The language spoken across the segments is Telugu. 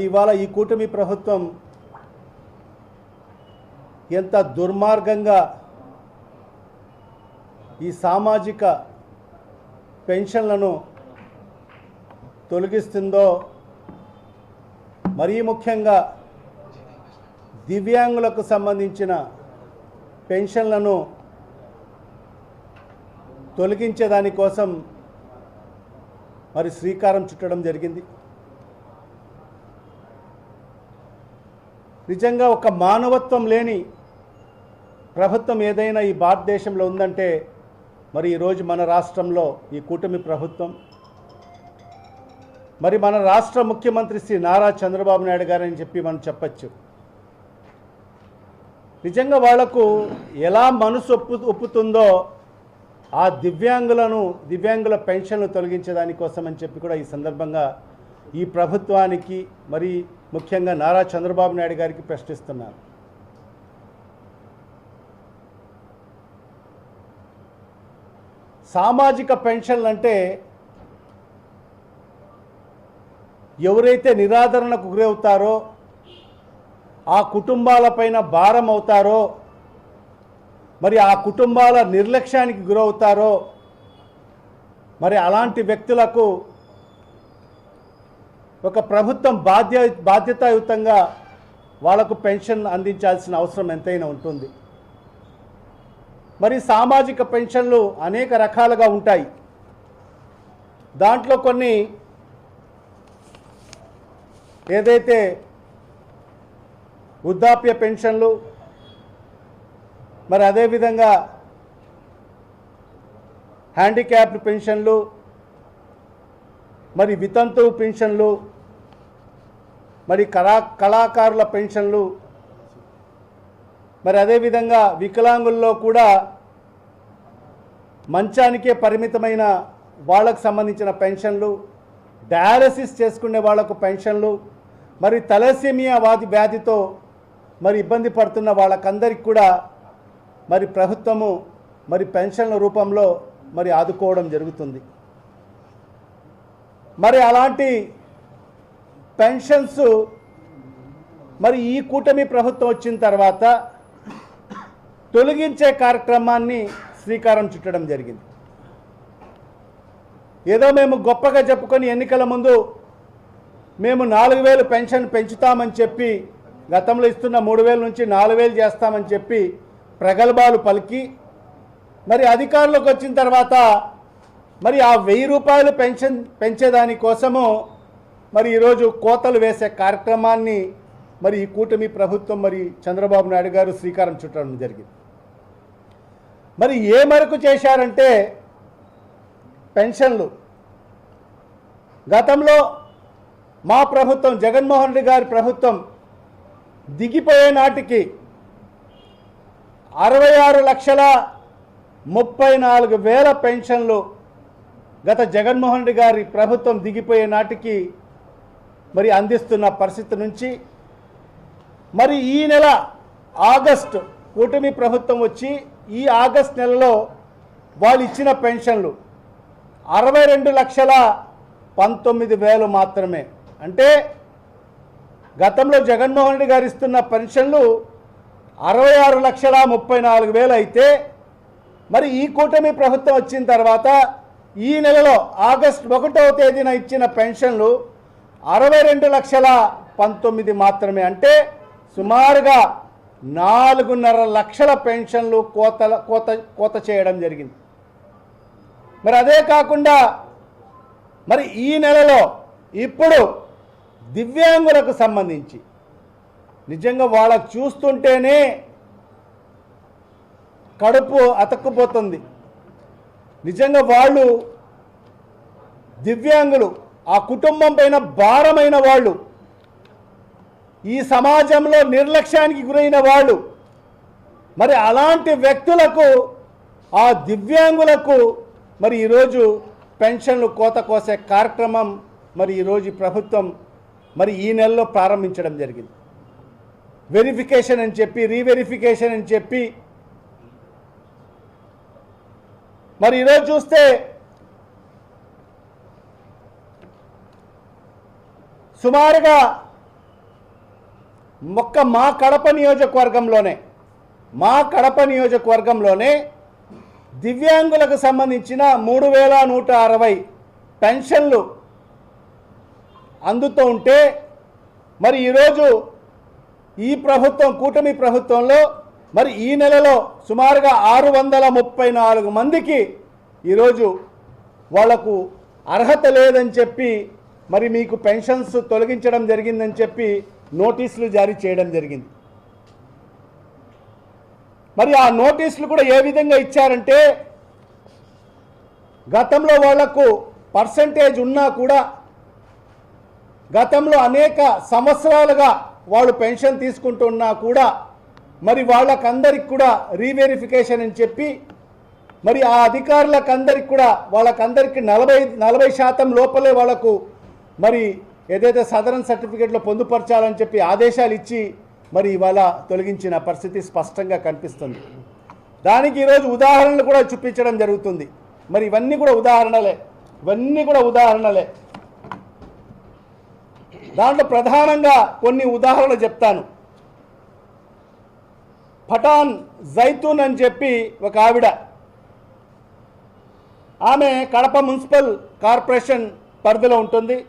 మరి ఇవాళ ఈ కూటమి ప్రభుత్వం ఎంత దుర్మార్గంగా ఈ సామాజిక పెన్షన్లను తొలగిస్తుందో మరీ ముఖ్యంగా దివ్యాంగులకు సంబంధించిన పెన్షన్లను తొలగించేదానికోసం మరి శ్రీకారం చుట్టడం జరిగింది. నిజంగా ఒక మానవత్వం లేని ప్రభుత్వం ఏదైనా ఈ భారతదేశంలో ఉందంటే మరి ఈరోజు మన రాష్ట్రంలో ఈ కూటమి ప్రభుత్వం. మరి మన రాష్ట్ర ముఖ్యమంత్రి శ్రీ నారా చంద్రబాబు నాయుడు గారని చెప్పి మనం చెప్పచ్చు. నిజంగా వాళ్ళకు ఎలా మనసు ఒప్పు ఒప్పుతుందో ఆ దివ్యాంగులను దివ్యాంగుల పెన్షన్లు తొలగించేదానికోసం అని చెప్పి కూడా ఈ సందర్భంగా ఈ ప్రభుత్వానికి మరి ముఖ్యంగా నారా చంద్రబాబు నాయుడు గారికి ప్రశ్నిస్తున్నారు. సామాజిక పెన్షన్లు అంటే ఎవరైతే నిరాదరణకు గురవుతారో ఆ కుటుంబాలపైన భారం అవుతారో మరి ఆ కుటుంబాల నిర్లక్ష్యానికి గురవుతారో మరి అలాంటి వ్యక్తులకు ఒక ప్రభుత్వం బాధ్య బాధ్యతాయుతంగా వాళ్ళకు పెన్షన్ అందించాల్సిన అవసరం ఎంతైనా ఉంటుంది. మరి సామాజిక పెన్షన్లు అనేక రకాలుగా ఉంటాయి. దాంట్లో కొన్ని ఏదైతే వృద్ధాప్య పెన్షన్లు మరి అదేవిధంగా హ్యాండిక్యాప్డ్ పెన్షన్లు మరి వితంతు పెన్షన్లు మరి కళా కళాకారుల పెన్షన్లు. మరి అదేవిధంగా వికలాంగుల్లో కూడా మంచానికే పరిమితమైన వాళ్ళకు సంబంధించిన పెన్షన్లు డయాలసిస్ చేసుకునే వాళ్ళకు పెన్షన్లు మరి తలసేమియా వాది వ్యాధితో మరి ఇబ్బంది పడుతున్న వాళ్ళకందరికి కూడా మరి ప్రభుత్వము మరి పెన్షన్ల రూపంలో మరి ఆదుకోవడం జరుగుతుంది. మరి అలాంటి పెన్షన్స్. మరి ఈ కూటమి ప్రభుత్వం వచ్చిన తర్వాత తొలగించే కార్యక్రమాన్ని శ్రీకారం చుట్టడం జరిగింది. ఏదో మేము గొప్పగా చెప్పుకొని ఎన్నికల ముందు మేము నాలుగు వేలు పెన్షన్ పెంచుతామని చెప్పి గతంలో ఇస్తున్న మూడు వేల నుంచి నాలుగు వేలు చేస్తామని చెప్పి ప్రగల్భాలు పలికి మరి అధికారంలోకి వచ్చిన తర్వాత మరి ఆ వెయ్యి రూపాయలు పెన్షన్ పెంచేదానికోసము మరి ఈరోజు కోతలు వేసే కార్యక్రమాన్ని మరి ఈ కూటమి ప్రభుత్వం మరి చంద్రబాబు నాయుడు గారు శ్రీకారం చుట్టడం జరిగింది. మరి ఏ మేరకు చేశారంటే పెన్షన్లు. గతంలో మా ప్రభుత్వం జగన్మోహన్ రెడ్డి గారి ప్రభుత్వం దిగిపోయే నాటికి అరవై ఆరు లక్షల ముప్పై నాలుగు వేల పెన్షన్లు గత జగన్మోహన్ రెడ్డి గారి ప్రభుత్వం దిగిపోయే నాటికి మరి అందిస్తున్న పరిస్థితి నుంచి మరి ఈ నెల ఆగస్టు కూటమి ప్రభుత్వం వచ్చి ఈ ఆగస్ట్ నెలలో వాళ్ళు ఇచ్చిన పెన్షన్లు అరవై రెండు లక్షల పంతొమ్మిది వేలు మాత్రమే. అంటే గతంలో జగన్మోహన్ రెడ్డి గారు ఇస్తున్న పెన్షన్లు అరవై ఆరు లక్షల ముప్పై నాలుగు వేలు అయితే మరి ఈ కూటమి ప్రభుత్వం వచ్చిన తర్వాత ఈ నెలలో ఆగస్ట్ ఒకటవ తేదీన ఇచ్చిన పెన్షన్లు అరవై రెండు లక్షల పంతొమ్మిది మాత్రమే. అంటే సుమారుగా నాలుగున్నర లక్షల పెన్షన్లు కోతల కోత కోత చేయడం జరిగింది. మరి అదే కాకుండా మరి ఈ నెలలో ఇప్పుడు దివ్యాంగులకు సంబంధించి నిజంగా వాళ్ళకు చూస్తుంటేనే కడుపు అతక్కుపోతుంది. నిజంగా వాళ్ళు దివ్యాంగులు ఆ కుటుంబం పైన భారమైన వాళ్ళు ఈ సమాజంలో నిర్లక్ష్యానికి గురైన వాళ్ళు మరి అలాంటి వ్యక్తులకు ఆ దివ్యాంగులకు మరి ఈరోజు పెన్షన్లు కోత కోసే కార్యక్రమం మరి ఈరోజు ప్రభుత్వం మరి ఈ నెలలో ప్రారంభించడం జరిగింది. వెరిఫికేషన్ అని చెప్పి రీవెరిఫికేషన్ అని చెప్పి మరి ఈరోజు చూస్తే సుమారుగా ఒక్క మా కడప నియోజకవర్గంలోనే మా కడప నియోజకవర్గంలోనే దివ్యాంగులకు సంబంధించిన మూడు వేల నూట అరవై పెన్షన్లు అందుతూ ఉంటే మరి ఈరోజు ఈ ప్రభుత్వం కూటమి ప్రభుత్వంలో మరి ఈ నెలలో సుమారుగా ఆరు వందల ముప్పై నాలుగు మందికి ఈరోజు వాళ్ళకు అర్హత లేదని చెప్పి మరి మీకు పెన్షన్స్ తొలగించడం జరిగిందని చెప్పి నోటీసులు జారీ చేయడం జరిగింది. మరి ఆ నోటీసులు కూడా ఏ విధంగా ఇచ్చారంటే గతంలో వాళ్ళకు పర్సంటేజ్ ఉన్నా కూడా గతంలో అనేక సంవత్సరాలుగా వాళ్ళు పెన్షన్ తీసుకుంటున్నా కూడా మరి వాళ్ళకందరికి కూడా రీవెరిఫికేషన్ అని చెప్పి మరి ఆ అధికారులకందరికి కూడా వాళ్ళకందరికి నలభై నలభై శాతం లోపలే వాళ్ళకు మరి ఏదైతే సదరన్ సర్టిఫికేట్లో పొందుపరచాలని చెప్పి ఆదేశాలు ఇచ్చి మరి ఇవాళ తొలగించిన పరిస్థితి స్పష్టంగా కనిపిస్తుంది. దానికి ఈరోజు ఉదాహరణలు కూడా చూపించడం జరుగుతుంది. మరి ఇవన్నీ కూడా ఉదాహరణలే. ఇవన్నీ కూడా ఉదాహరణలే. దాంట్లో ప్రధానంగా కొన్ని ఉదాహరణలు చెప్తాను. పఠాన్ జైతూన్ అని చెప్పి ఒక ఆవిడ. ఆమె కడప మున్సిపల్ కార్పొరేషన్ పరిధిలో ఉంటుంది.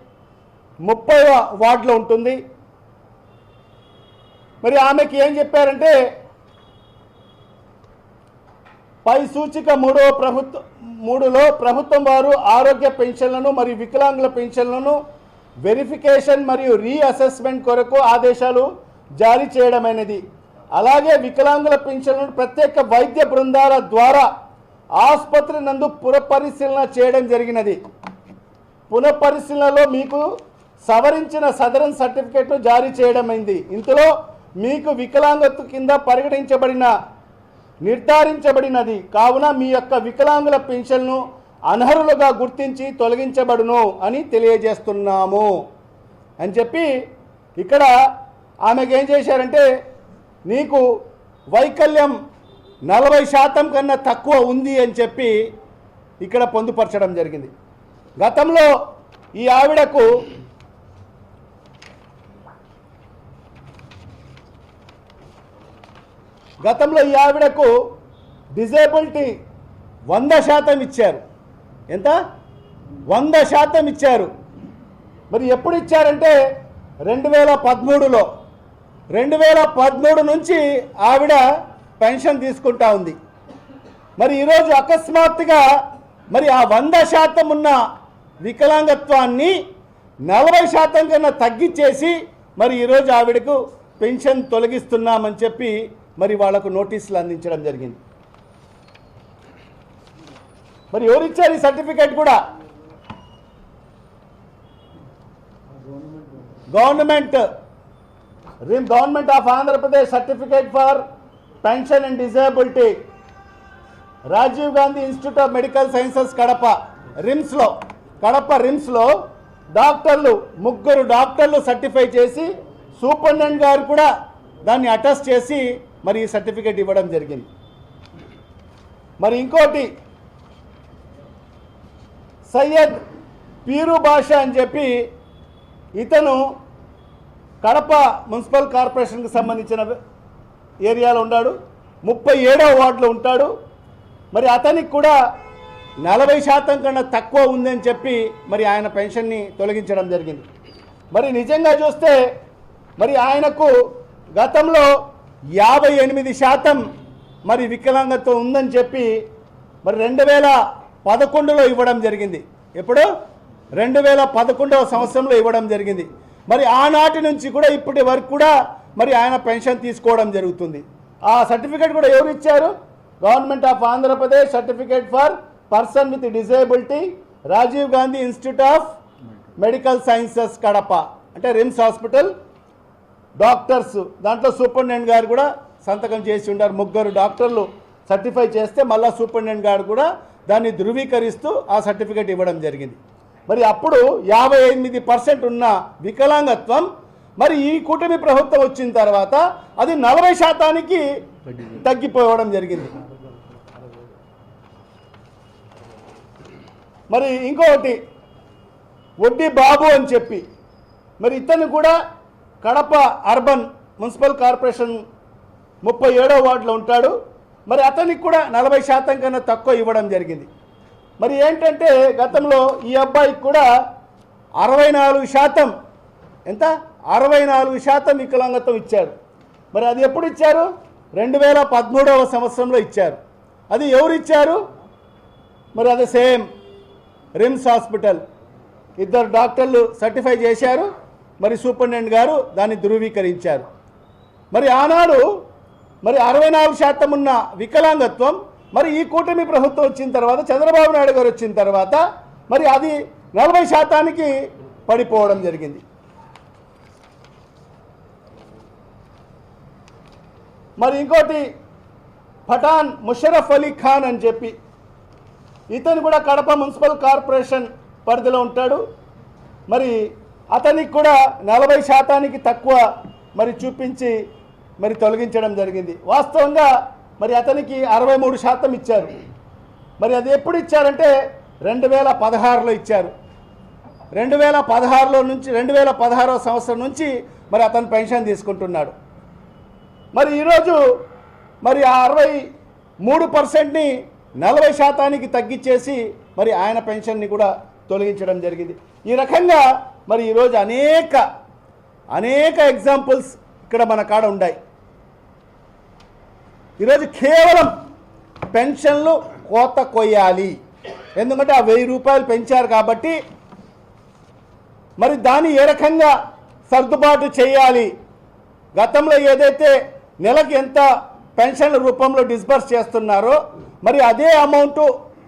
ముప్పై వార్డులో ఉంటుంది. మరి ఆమెకి ఏం చెప్పారంటే పై సూచిక మూడవ ప్రభుత్వ మూడులో ప్రభుత్వం వారు ఆరోగ్య పెన్షన్లను మరియు వికలాంగుల పెన్షన్లను వెరిఫికేషన్ మరియు రీఅసెస్మెంట్ కొరకు ఆదేశాలు జారీ చేయడమైనది. అలాగే వికలాంగుల పెన్షన్లను ప్రత్యేక వైద్య బృందాల ద్వారా ఆసుపత్రి నందు పునఃపరిశీలన చేయడం జరిగినది. పునఃపరిశీలనలో మీకు సవరించిన సదరన్ సర్టిఫికేట్ను జారీ చేయడమైంది. ఇందులో మీకు వికలాంగత్వ కింద పరిగణించబడిన నిర్ధారించబడినది. కావున మీ యొక్క వికలాంగుల పెన్షన్ను అనర్హులుగా గుర్తించి తొలగించబడును అని తెలియజేస్తున్నాము. అని చెప్పి ఇక్కడ ఆమెకు ఏం చేశారంటే నీకు వైకల్యం నలభై శాతం కన్నా తక్కువ ఉంది అని చెప్పి ఇక్కడ పొందుపరచడం జరిగింది. గతంలో ఈ ఆవిడకు గతంలో ఈ ఆవిడకు డిజేబిలిటీ వంద శాతం ఇచ్చారు. ఎంత? వంద శాతం ఇచ్చారు. మరి ఎప్పుడు ఇచ్చారంటే రెండు వేల పదమూడులో. రెండు వేల పదమూడు నుంచి ఆవిడ పెన్షన్ తీసుకుంటా ఉంది. మరి ఈరోజు అకస్మాత్తుగా మరి ఆ వంద శాతం ఉన్న వికలాంగత్వాన్ని నలభై శాతం కన్నా తగ్గించేసి మరి ఈరోజు ఆవిడకు పెన్షన్ తొలగిస్తున్నామని చెప్పి మరి వాళ్ళకు నోటీసులు అందించడం జరిగింది. మరి ఎవరిచ్చారు ఈ సర్టిఫికేట్ కూడా? Government. Rim government of Andhra Pradesh certificate for pension and disability. Rajiv Gandhi Institute of Medical Sciences Kadapa. రిమ్స్లో Kadapa రిమ్స్లో డాక్టర్లు ముగ్గురు డాక్టర్లు సర్టిఫై చేసి సూపరింటెండెంట్ గారు కూడా దాన్ని అటెస్ట్ చేసి మరి ఈ సర్టిఫికేట్ ఇవ్వడం జరిగింది. మరి ఇంకోటి సయ్యద్ పీరు భాష అని చెప్పి ఇతను కడప మున్సిపల్ కార్పొరేషన్కి సంబంధించిన ఏరియాలో ఉన్నాడు. ముప్పై ఏడవ వార్డులో ఉంటాడు. మరి అతనికి కూడా నలభై శాతం కన్నా తక్కువ ఉందని చెప్పి మరి ఆయన పెన్షన్ని తొలగించడం జరిగింది. మరి నిజంగా చూస్తే మరి ఆయనకు గతంలో యాభై ఎనిమిది శాతం మరి వికలాంగత్వం ఉందని చెప్పి మరి రెండు వేల పదకొండులో ఇవ్వడం జరిగింది. ఎప్పుడు? రెండు వేల పదకొండవ సంవత్సరంలో ఇవ్వడం జరిగింది. మరి ఆనాటి నుంచి కూడా ఇప్పటి వరకు కూడా మరి ఆయన పెన్షన్ తీసుకోవడం జరుగుతుంది. ఆ సర్టిఫికేట్ కూడా ఎవరు ఇచ్చారు? Government of Andhra Pradesh certificate for person with disability Rajiv Gandhi institute of medical sciences Kadapa అంటే రిమ్స్ హాస్పిటల్. డాక్టర్స్ దాంట్లో సూపరింటెండెంట్ గారు కూడా సంతకం చేసి ఉండారు. ముగ్గురు డాక్టర్లు సర్టిఫై చేస్తే మళ్ళీ సూపరింటెండెంట్ గారు కూడా దాన్ని ధృవీకరిస్తూ ఆ సర్టిఫికేట్ ఇవ్వడం జరిగింది. మరి అప్పుడు యాభై ఎనిమిది పర్సెంట్ ఉన్న వికలాంగత్వం మరి ఈ కూటమి ప్రభుత్వం వచ్చిన తర్వాత అది నలభై శాతానికి తగ్గిపోవడం జరిగింది. మరి ఇంకొకటి వడ్డీ బాబు అని చెప్పి మరి ఇతను కూడా కడప అర్బన్ మున్సిపల్ కార్పొరేషన్ ముప్పై ఏడో వార్డులో ఉంటాడు. మరి అతనికి కూడా నలభై శాతం కన్నా తక్కువ ఇవ్వడం జరిగింది. మరి ఏంటంటే గతంలో ఈ అబ్బాయికి కూడా అరవై నాలుగు శాతం ఎంత? అరవై నాలుగు శాతం వికలాంగత్వం ఇచ్చారు మరి అది ఎప్పుడు ఇచ్చారు? రెండు వేల పదమూడవ సంవత్సరంలో ఇచ్చారు. అది ఎవరు ఇచ్చారు? మరి అది సేమ్ రిమ్స్ హాస్పిటల్. ఇద్దరు డాక్టర్లు సర్టిఫై చేశారు. మరి సూపరింటెండెంట్ గారు దాన్ని ధృవీకరించారు. మరి ఆనాడు మరి అరవై నాలుగు శాతం ఉన్న వికలాంగత్వం మరి ఈ కూటమి ప్రభుత్వం వచ్చిన తర్వాత చంద్రబాబు నాయుడు గారు వచ్చిన తర్వాత మరి అది నలభై శాతానికి పడిపోవడం జరిగింది. మరి ఇంకోటి పఠాన్ ముషరఫ్ అలీ ఖాన్ అని చెప్పి ఇతను కూడా కడప మున్సిపల్ కార్పొరేషన్ పరిధిలో ఉంటాడు. మరి అతనికి కూడా నలభై శాతానికి తక్కువ మరి చూపించి మరి తొలగించడం జరిగింది. వాస్తవంగా మరి అతనికి అరవై మూడు శాతం ఇచ్చారు. మరి అది ఎప్పుడు ఇచ్చారంటే రెండు వేల పదహారులో ఇచ్చారు. రెండు వేల పదహారులో నుంచి రెండు వేల పదహారవ సంవత్సరం నుంచి మరి అతను పెన్షన్ తీసుకుంటున్నాడు. మరి ఈరోజు మరి ఆ అరవై మూడు పర్సెంట్ని నలభై శాతానికి తగ్గించేసి మరి ఆయన పెన్షన్ని కూడా తొలగించడం జరిగింది. ఈ రకంగా మరి ఈరోజు అనేక అనేక ఎగ్జాంపుల్స్ ఇక్కడ మన కాడ ఉన్నాయి ఈరోజు కేవలం పెన్షన్లు కోత కొయ్యాలి. ఎందుకంటే ఆ వెయ్యి రూపాయలు పెంచారు కాబట్టి మరి దాన్ని ఏ రకంగా సర్దుబాటు చేయాలి? గతంలో ఏదైతే నెలకు ఎంత పెన్షన్ల రూపంలో డిస్బర్స్ చేస్తున్నారో మరి అదే అమౌంట్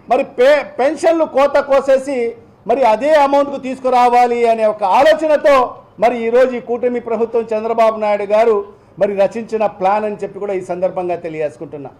మరి పే పెన్షన్లు కోత కోసేసి మరి అదే అమౌంట్కు తీసుకురావాలి అనే ఒక ఆలోచనతో మరి ఈరోజు ఈ కూటమి ప్రభుత్వం చంద్రబాబు నాయుడు గారు మరి రచించిన ప్లాన్ అని చెప్పి కూడా ఈ సందర్భంగా తెలియజేసుకుంటున్నా.